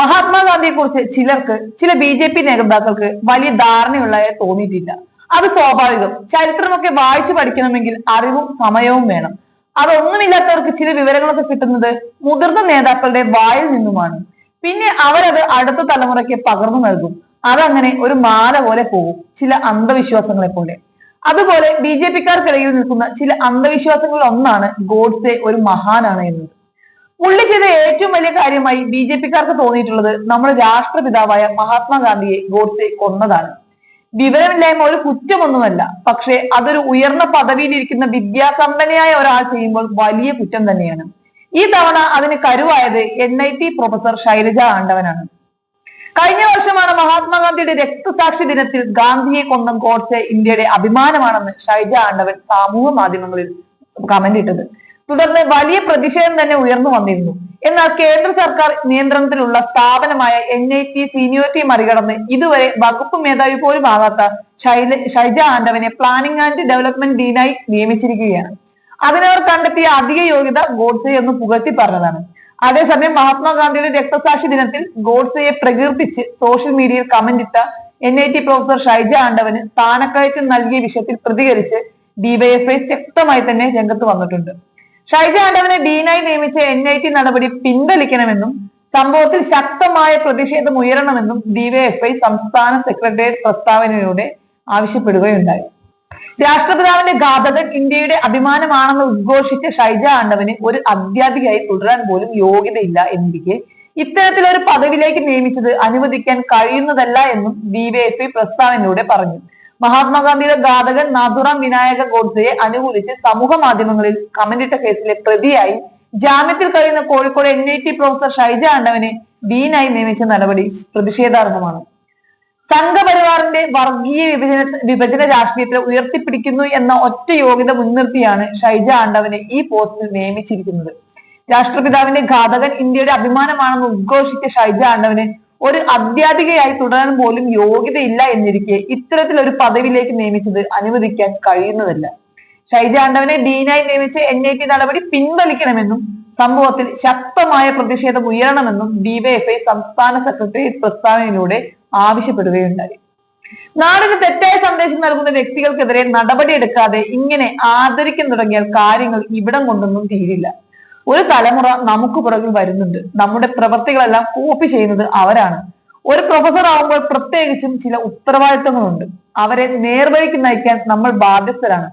മഹാത്മാഗാന്ധിയെ കുറിച്ച് ചിലർക്ക് ചില ബി ജെ പി നേതാക്കൾക്ക് വലിയ ധാരണയുള്ളതായി തോന്നിയിട്ടില്ല. അത് സ്വാഭാവികം. ചരിത്രമൊക്കെ വായിച്ചു പഠിക്കണമെങ്കിൽ അറിവും സമയവും വേണം. അതൊന്നുമില്ലാത്തവർക്ക് ചില വിവരങ്ങളൊക്കെ കിട്ടുന്നത് മുതിർന്ന നേതാക്കളുടെ വായിൽ നിന്നുമാണ്. പിന്നെ അവരത് അടുത്ത തലമുറയ്ക്ക് പകർന്നു നൽകും. അതങ്ങനെ ഒരു മാല പോലെ പോകും ചില അന്ധവിശ്വാസങ്ങളെ പോലെ. അതുപോലെ ബി ജെ പിക്കാർക്കിടയിൽ നിൽക്കുന്ന ചില അന്ധവിശ്വാസങ്ങളിൽ ഒന്നാണ് ഗോഡ്സെ ഒരു മഹാനാണ് എന്നത്. പുള്ളി ചെയ്ത ഏറ്റവും വലിയ കാര്യമായി ബി ജെ പിക്കാർക്ക് തോന്നിയിട്ടുള്ളത് നമ്മുടെ രാഷ്ട്രപിതാവായ മഹാത്മാഗാന്ധിയെ ഗോഡ്സെ കൊന്നതാണ്. വിവരമില്ലായ്മ ഒരു കുറ്റമൊന്നുമല്ല. പക്ഷേ അതൊരു ഉയർന്ന പദവിയിലിരിക്കുന്ന വിദ്യാസമ്പന്നയായ ഒരാൾ ചെയ്യുമ്പോൾ വലിയ കുറ്റം തന്നെയാണ്. ഈ തവണ അതിന് കരുവായത് N I T professor Shailaja ആണ്ടവനാണ്. കഴിഞ്ഞ വർഷമാണ് മഹാത്മാഗാന്ധിയുടെ രക്തസാക്ഷി ദിനത്തിൽ ഗാന്ധിയെ കൊന്ന ഗോഡ്സെ ഇന്ത്യയുടെ അഭിമാനമാണെന്ന് ഷൈജ ആണ്ടവൻ സാമൂഹ്യ മാധ്യമങ്ങളിൽ കമന്റ് ഇട്ടത്. തുടർന്ന് വലിയ പ്രതിഷേധം തന്നെ ഉയർന്നു വന്നിരുന്നു. എന്നാൽ കേന്ദ്ര സർക്കാർ നിയന്ത്രണത്തിലുള്ള സ്ഥാപനമായ എൻ ഐ ടി സീനിയോറിറ്റി മറികടന്ന് ഇതുവരെ വകുപ്പ് മേധാവി പോലും ആകാത്ത ഷൈല ഷൈജ ആണ്ടവനെ പ്ലാനിംഗ് ആൻഡ് ഡെവലപ്മെന്റ് ഡീനായി നിയമിച്ചിരിക്കുകയാണ്. അതിനവർ കണ്ടെത്തിയ അധിക യോഗ്യത ഗോഡ്സെ എന്ന് പുകഴ്ത്തി പറഞ്ഞതാണ്. അതേസമയം മഹാത്മാഗാന്ധിയുടെ രക്തസാക്ഷി ദിനത്തിൽ ഗോഡ്സെയെ പ്രകീർത്തിച്ച് സോഷ്യൽ മീഡിയയിൽ കമന്റ് ഇട്ട N I T professor Shaija ആണ്ടവന് സ്ഥാനക്കയറ്റം നൽകിയ വിഷയത്തിൽ പ്രതികരിച്ച് ഡിവൈഎഫ്ഐ ശക്തമായി തന്നെ രംഗത്ത് വന്നിട്ടുണ്ട്. ഷൈജ ആണ്ടവനെ ഡീനായി നിയമിച്ച എൻ ഐ ടി നടപടി പിൻവലിക്കണമെന്നും സംഭവത്തിൽ ശക്തമായ പ്രതിഷേധം ഉയരണമെന്നും ഡിവൈഎഫ്ഐ സംസ്ഥാന സെക്രട്ടേറിയറ്റ് പ്രസ്താവനയിലൂടെ ആവശ്യപ്പെടുകയുണ്ടായി. രാഷ്ട്രപിതാവിന്റെ ഘാതകൻ ഇന്ത്യയുടെ അഭിമാനമാണെന്ന് ഉദ്ഘോഷിച്ച ഷൈജ ആണ്ടവന് ഒരു അധ്യാപികയായി തുടരാൻ പോലും യോഗ്യതയില്ല എന്നിരിക്കെ ഇത്തരത്തിലൊരു പദവിയിലേക്ക് നിയമിച്ചത് അനുവദിക്കാൻ കഴിയുന്നതല്ല എന്നും ഡിവൈഎഫ്ഐ പ്രസ്താവനയിലൂടെ പറഞ്ഞു. മഹാത്മാഗാന്ധിയുടെ ഘാതകൻ നാഥുറാം വിനായക ഗോഡ്സയെ അനുകൂലിച്ച് സമൂഹ മാധ്യമങ്ങളിൽ കമന്റിട്ട കേസിലെ പ്രതിയായി ജാമ്യത്തിൽ കഴിയുന്ന Kozhikode N I T professor Shaija ആണ്ടവനെ ഡീനായി നിയമിച്ച നടപടി പ്രതിഷേധാർഹമാണ്. സംഘപരിവാറിന്റെ വർഗീയ വിഭജന വിഭജന രാഷ്ട്രീയത്തെ ഉയർത്തിപ്പിടിക്കുന്നു എന്ന ഒറ്റ യോഗ്യത മുൻനിർത്തിയാണ് ഷൈജ ആണ്ടവനെ ഈ പോസ്റ്റിൽ നിയമിച്ചിരിക്കുന്നത്. രാഷ്ട്രപിതാവിന്റെ ഘാതകൻ ഇന്ത്യയുടെ അഭിമാനമാണെന്ന് ഉദ്ഘോഷിച്ച ഷൈജ ആണ്ടവന് ഒരു അധ്യാപികയായി തുടരാൻ പോലും യോഗ്യതയില്ല എന്നിരിക്കെ ഇത്തരത്തിലൊരു പദവിയിലേക്ക് നിയമിച്ചത് അനുവദിക്കാൻ കഴിയുന്നതല്ല. ഷൈജ ആണ്ടവനെ ഡീനായി നിയമിച്ച എൻ ഐ ടി നടപടി പിൻവലിക്കണമെന്നും സംഭവത്തിൽ ശക്തമായ പ്രതിഷേധം ഉയരണമെന്നും ഡിവൈഎഫ്ഐ സംസ്ഥാന സെക്രട്ടേറിയറ്റ് പ്രസ്താവനയിലൂടെ ആവശ്യപ്പെടുകയുണ്ടായി. നാടിന് തെറ്റായ സന്ദേശം നൽകുന്ന വ്യക്തികൾക്കെതിരെ നടപടിയെടുക്കാതെ ഇങ്ങനെ ആദരിക്കാൻ തുടങ്ങിയാൽ കാര്യങ്ങൾ ഇവിടം കൊണ്ടൊന്നും തീരില്ല. ഒരു തലമുറ നമുക്ക് പുറകിൽ വരുന്നുണ്ട്. നമ്മുടെ പ്രവർത്തികളെല്ലാം കോപ്പി ചെയ്യുന്നത് അവരാണ്. ഒരു പ്രൊഫസർ ആവുമ്പോൾ പ്രത്യേകിച്ചും ചില ഉത്തരവാദിത്തങ്ങളുണ്ട്. അവരെ നേർവഴിക്ക് നയിക്കാൻ നമ്മൾ ബാധ്യസ്ഥരാണ്.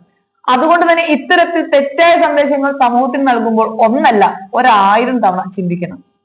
അതുകൊണ്ട് തന്നെ ഇത്തരത്തിൽ തെറ്റായ സന്ദേശങ്ങൾ സമൂഹത്തിന് നൽകുമ്പോൾ ഒന്നല്ല ഒരായിരം തവണ ചിന്തിക്കണം.